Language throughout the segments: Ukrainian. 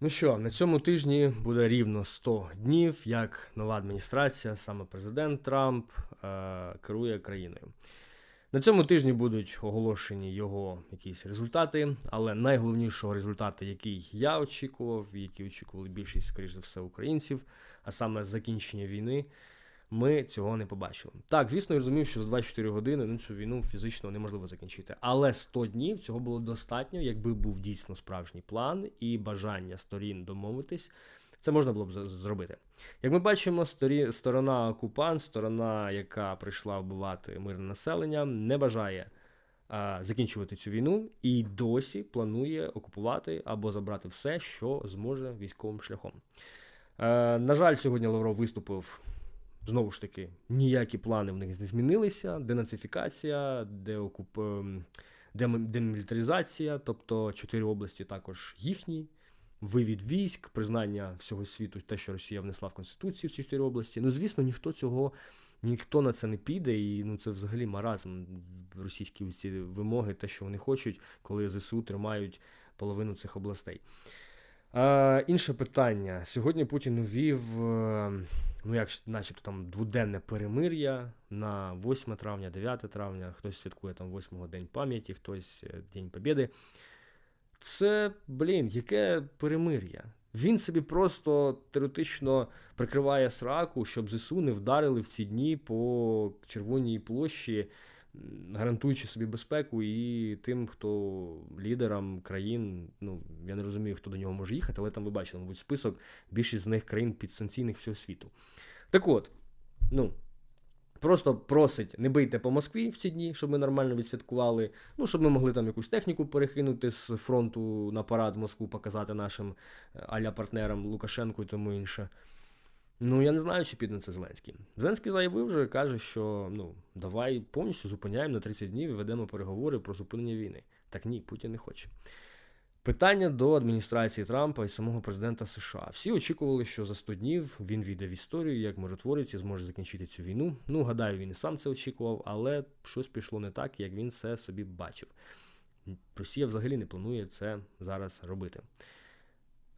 Ну що, на цьому тижні буде рівно 100 днів, як нова адміністрація, саме президент Трамп е, керує країною. На цьому тижні будуть оголошені його якісь результати, але найголовнішого результату, який я очікував, який очікували більшість, скоріш за все, українців, а саме закінчення війни, ми цього не побачили. Так, звісно, я розумів, що за 24 години ну, цю війну фізично неможливо закінчити. Але 100 днів цього було достатньо, якби був дійсно справжній план і бажання сторін домовитись. Це можна було б зробити. Як ми бачимо, сторі, сторона окупант, сторона, яка прийшла вбивати мирне населення, не бажає а, закінчувати цю війну і досі планує окупувати або забрати все, що зможе військовим шляхом. Е, на жаль, сьогодні Лавров виступив знову ж таки, ніякі плани в них не змінилися. Денацифікація, деокуп... ем, дем- демілітаризація, тобто чотири області також їхні. Вивід військ, признання всього світу, те, що Росія внесла в Конституцію в ці чотири області. Ну, звісно, ніхто цього, ніхто на це не піде, і ну це взагалі маразм. Російські ці вимоги, те, що вони хочуть, коли ЗСУ тримають половину цих областей. Е, інше питання. Сьогодні Путін ввів, е, ну як начебто там дводенне перемир'я на 8 травня, 9 травня, хтось святкує там 8 День пам'яті, хтось е, День Побєди. Це, блін, яке перемир'я? Він собі просто теоретично прикриває сраку, щоб ЗСУ не вдарили в ці дні по Червоній площі, гарантуючи собі безпеку і тим, хто лідерам країн, ну я не розумію, хто до нього може їхати, але там ви бачили, мабуть, список більшість з них країн підсанкційних всього світу. Так от, ну. Просто просить, не бийте по Москві в ці дні, щоб ми нормально відсвяткували. Ну, щоб ми могли там якусь техніку перекинути з фронту на парад в Москву, показати нашим е, аля партнерам Лукашенку і тому інше. Ну, я не знаю, чи піде це Зеленський. Зеленський заявив вже, каже, що ну, давай повністю зупиняємо на 30 днів і ведемо переговори про зупинення війни. Так ні, Путін не хоче. Питання до адміністрації Трампа і самого президента США. Всі очікували, що за 100 днів він війде в історію як миротворець і зможе закінчити цю війну. Ну, гадаю, він і сам це очікував, але щось пішло не так, як він це собі бачив. Росія взагалі не планує це зараз робити.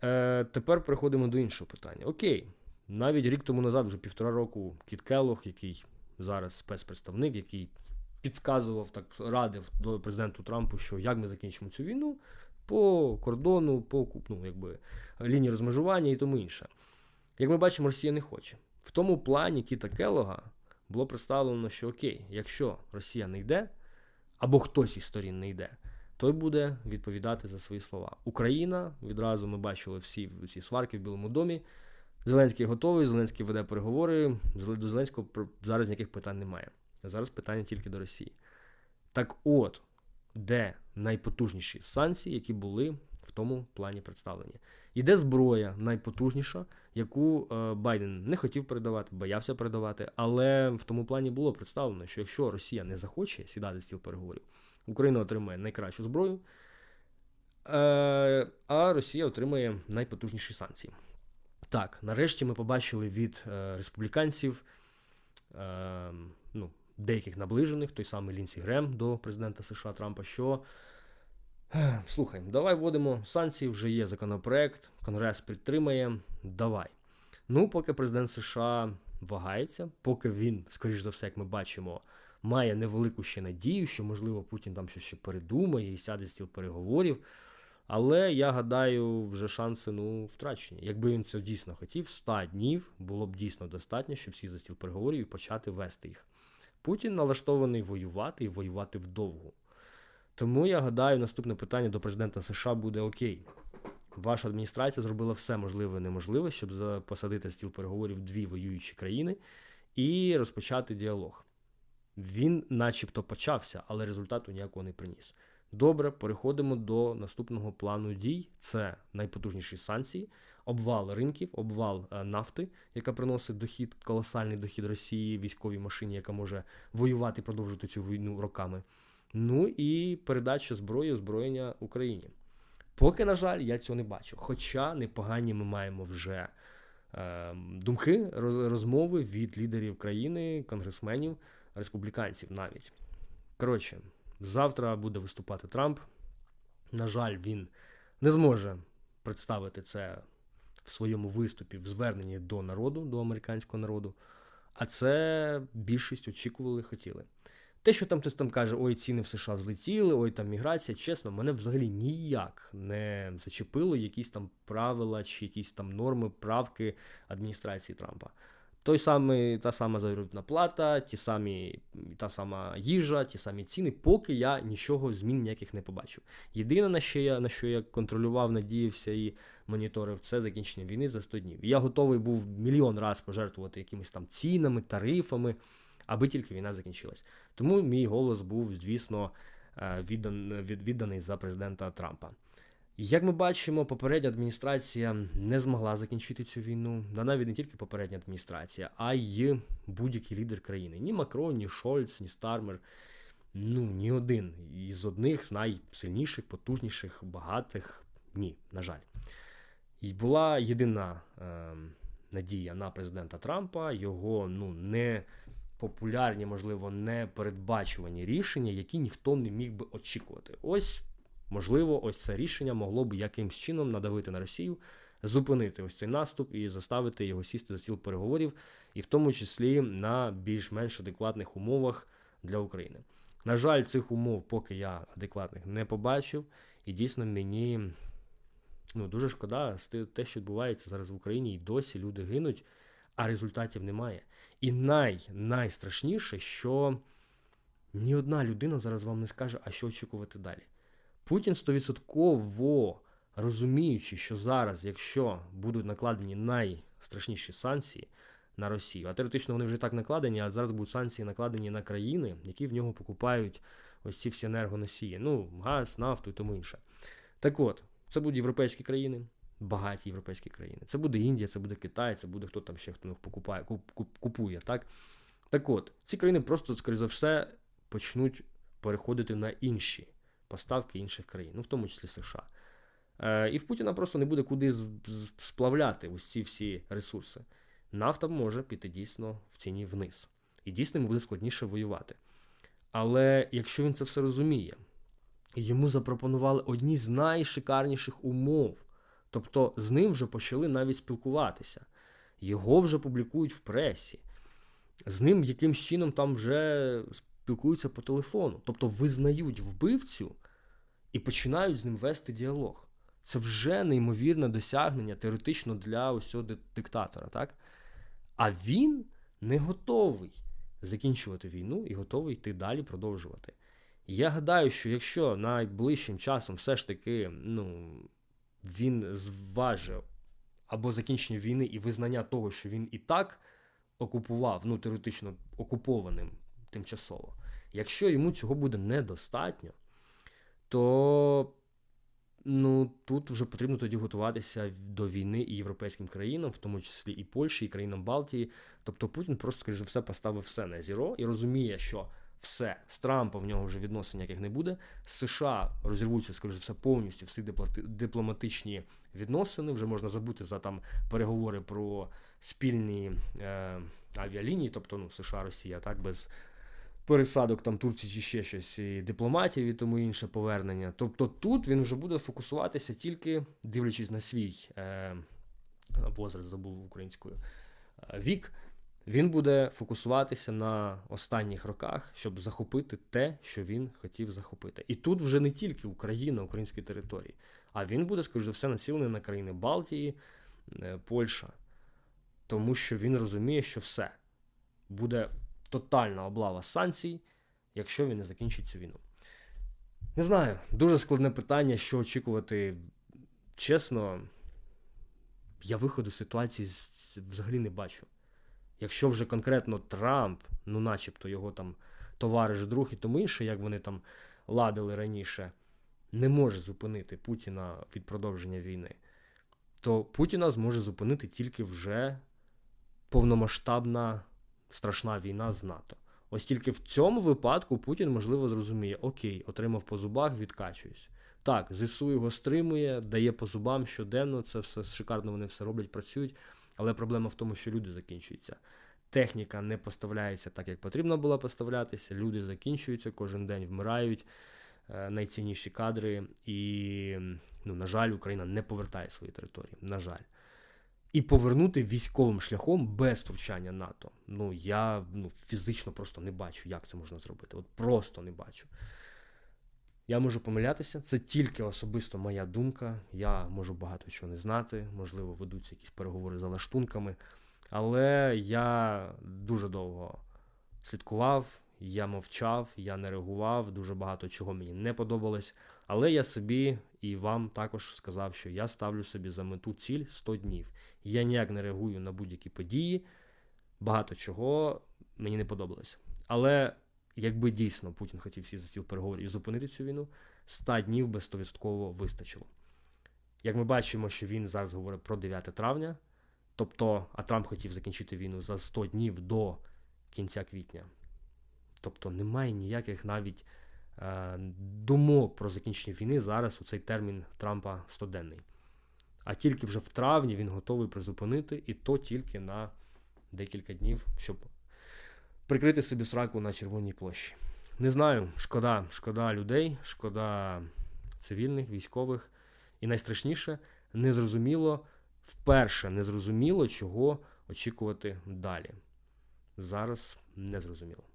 Е, тепер переходимо до іншого питання. Окей, навіть рік тому назад, вже півтора року, Кіт Келлог, який зараз спецпредставник, який підказував, так радив до президенту Трампу, що як ми закінчимо цю війну по кордону, по ну, якби, лінії розмежування і тому інше. Як ми бачимо, Росія не хоче. В тому плані Кіта Келлога було представлено, що окей, якщо Росія не йде, або хтось із сторін не йде, той буде відповідати за свої слова. Україна відразу ми бачили всі ці сварки в Білому домі. Зеленський готовий, Зеленський веде переговори. До Зеленського зараз ніяких питань немає. Зараз питання тільки до Росії. Так от, де найпотужніші санкції, які були в тому плані представлені. Іде зброя найпотужніша, яку е, Байден не хотів передавати, боявся передавати, але в тому плані було представлено, що якщо Росія не захоче сідати з стіл переговорів, Україна отримає найкращу зброю, е, а Росія отримає найпотужніші санкції. Так, нарешті ми побачили від е, республіканців е, ну, деяких наближених, той самий Лінсі Грем до президента США Трампа, що «Ех, слухай, давай вводимо санкції, вже є законопроект, Конгрес підтримає. Давай. Ну, поки президент США вагається, поки він, скоріш за все, як ми бачимо, має невелику ще надію, що, можливо, Путін там щось ще передумає і сяде стіл переговорів. Але я гадаю, вже шанси ну, втрачені. Якби він це дійсно хотів, 100 днів було б дійсно достатньо, щоб сісти за стіл переговорів і почати вести їх. Путін налаштований воювати і воювати вдовгу. Тому я гадаю, наступне питання до президента США буде окей. Ваша адміністрація зробила все можливе і неможливе, щоб посадити стіл переговорів дві воюючі країни і розпочати діалог. Він, начебто, почався, але результату ніякого не приніс. Добре, переходимо до наступного плану дій. Це найпотужніші санкції, обвал ринків, обвал е, нафти, яка приносить дохід, колосальний дохід Росії, військовій машині, яка може воювати і продовжувати цю війну роками. Ну і передача зброї, озброєння Україні. Поки, на жаль, я цього не бачу. Хоча непогані ми маємо вже е, думки, роз- розмови від лідерів країни, конгресменів, республіканців навіть. Коротше, завтра буде виступати Трамп. На жаль, він не зможе представити це в своєму виступі в зверненні до народу, до американського народу. А це більшість очікували, хотіли. Те, що там хтось там каже, ой, ціни в США злетіли, ой, там міграція, чесно, мене взагалі ніяк не зачепило якісь там правила чи якісь там норми, правки адміністрації Трампа. Той самий, та сама заробітна плата, ті самі, та сама їжа, ті самі ціни, поки я нічого змін ніяких не побачив. Єдине, на що я на що я контролював, надіявся і моніторив, це закінчення війни за 100 днів. Я готовий був мільйон раз пожертвувати якимись там цінами, тарифами, аби тільки війна закінчилась. Тому мій голос був, звісно, е, віддан, відданий за президента Трампа. Як ми бачимо, попередня адміністрація не змогла закінчити цю війну, да навіть не тільки попередня адміністрація, а й будь-який лідер країни. Ні Макрон, ні Шольц, ні Стармер. Ну, ні один із одних з найсильніших, потужніших, багатих. Ні, на жаль. І була єдина е, надія на президента Трампа, його ну, не популярні, можливо, не передбачувані рішення, які ніхто не міг би очікувати. Ось Можливо, ось це рішення могло б якимсь чином надавити на Росію, зупинити ось цей наступ і заставити його сісти за стіл переговорів, і в тому числі на більш-менш адекватних умовах для України. На жаль, цих умов, поки я адекватних не побачив, і дійсно мені ну, дуже шкода те, що відбувається зараз в Україні, і досі люди гинуть, а результатів немає. І най, найстрашніше, що ні одна людина зараз вам не скаже, а що очікувати далі. Путін стовідсотково розуміючи, що зараз, якщо будуть накладені найстрашніші санкції на Росію, а теоретично вони вже так накладені, а зараз будуть санкції накладені на країни, які в нього покупають ось ці всі енергоносії, ну, газ, нафту і тому інше. Так от, це будуть європейські країни, багаті європейські країни. Це буде Індія, це буде Китай, це буде хто там ще хто покупає, купує. Так Так от, ці країни просто, скоріше за все, почнуть переходити на інші поставки інших країн, ну в тому числі США. Е, І в Путіна просто не буде куди сплавляти ці всі ресурси. Нафта може піти дійсно в ціні вниз. І дійсно йому буде складніше воювати. Але якщо він це все розуміє, йому запропонували одні з найшикарніших умов, тобто з ним вже почали навіть спілкуватися, його вже публікують в пресі, з ним якимсь чином там вже спілкуються по телефону, тобто визнають вбивцю і починають з ним вести діалог. Це вже неймовірне досягнення теоретично для ось цього диктатора, так? А він не готовий закінчувати війну і готовий йти далі продовжувати. Я гадаю, що якщо найближчим часом все ж таки ну, він зважив або закінчення війни і визнання того, що він і так окупував, ну теоретично окупованим тимчасово, якщо йому цього буде недостатньо, то ну, тут вже потрібно тоді готуватися до війни і європейським країнам, в тому числі і Польщі, і країнам Балтії. Тобто Путін просто, скоріше все, поставив все на зіро і розуміє, що все, з Трампа в нього вже відносин ніяких не буде. З США розірвуться, скоріше все, повністю всі дипломатичні відносини. Вже можна забути за там переговори про спільні е, авіалінії, тобто ну, США, Росія, так, без пересадок там Турції чи ще щось, і дипломатів і тому інше повернення. Тобто тут він вже буде фокусуватися тільки дивлячись на свій е, возраст, забув українською е, вік. Він буде фокусуватися на останніх роках, щоб захопити те, що він хотів захопити. І тут вже не тільки Україна, українські території, а він буде, скоріш за все, націлений на країни Балтії, е, Польща, тому що він розуміє, що все буде тотальна облава санкцій, якщо він не закінчить цю війну. Не знаю, дуже складне питання, що очікувати. Чесно, я виходу з ситуації взагалі не бачу. Якщо вже конкретно Трамп, ну начебто його там товариш, друг і тому інше, як вони там ладили раніше, не може зупинити Путіна від продовження війни, то Путіна зможе зупинити тільки вже повномасштабна страшна війна з НАТО. Ось тільки в цьому випадку Путін, можливо, зрозуміє, окей, отримав по зубах, відкачуюсь. Так, ЗСУ його стримує, дає по зубам щоденно, це все шикарно, вони все роблять, працюють. Але проблема в тому, що люди закінчуються. Техніка не поставляється так, як потрібно було поставлятися. Люди закінчуються, кожен день вмирають. е, найцінніші кадри, і, ну, на жаль, Україна не повертає свої території. На жаль. І повернути військовим шляхом без втручання НАТО. Ну, я ну, фізично просто не бачу, як це можна зробити. От просто не бачу. Я можу помилятися, це тільки особисто моя думка. Я можу багато чого не знати, можливо, ведуться якісь переговори за лаштунками. Але я дуже довго слідкував, я мовчав, я не реагував, дуже багато чого мені не подобалось. Але я собі і вам також сказав, що я ставлю собі за мету ціль 100 днів. Я ніяк не реагую на будь-які події. Багато чого мені не подобалося. Але якби дійсно Путін хотів сісти за стіл переговорів і зупинити цю війну, 100 днів би 100% вистачило. Як ми бачимо, що він зараз говорить про 9 травня, тобто, а Трамп хотів закінчити війну за 100 днів до кінця квітня. Тобто немає ніяких навіть думок про закінчення війни зараз у цей термін Трампа 100-денний. А тільки вже в травні він готовий призупинити, і то тільки на декілька днів, щоб прикрити собі сраку на Червоній площі. Не знаю, шкода, шкода людей, шкода цивільних, військових. І найстрашніше, незрозуміло, вперше незрозуміло, чого очікувати далі. Зараз незрозуміло.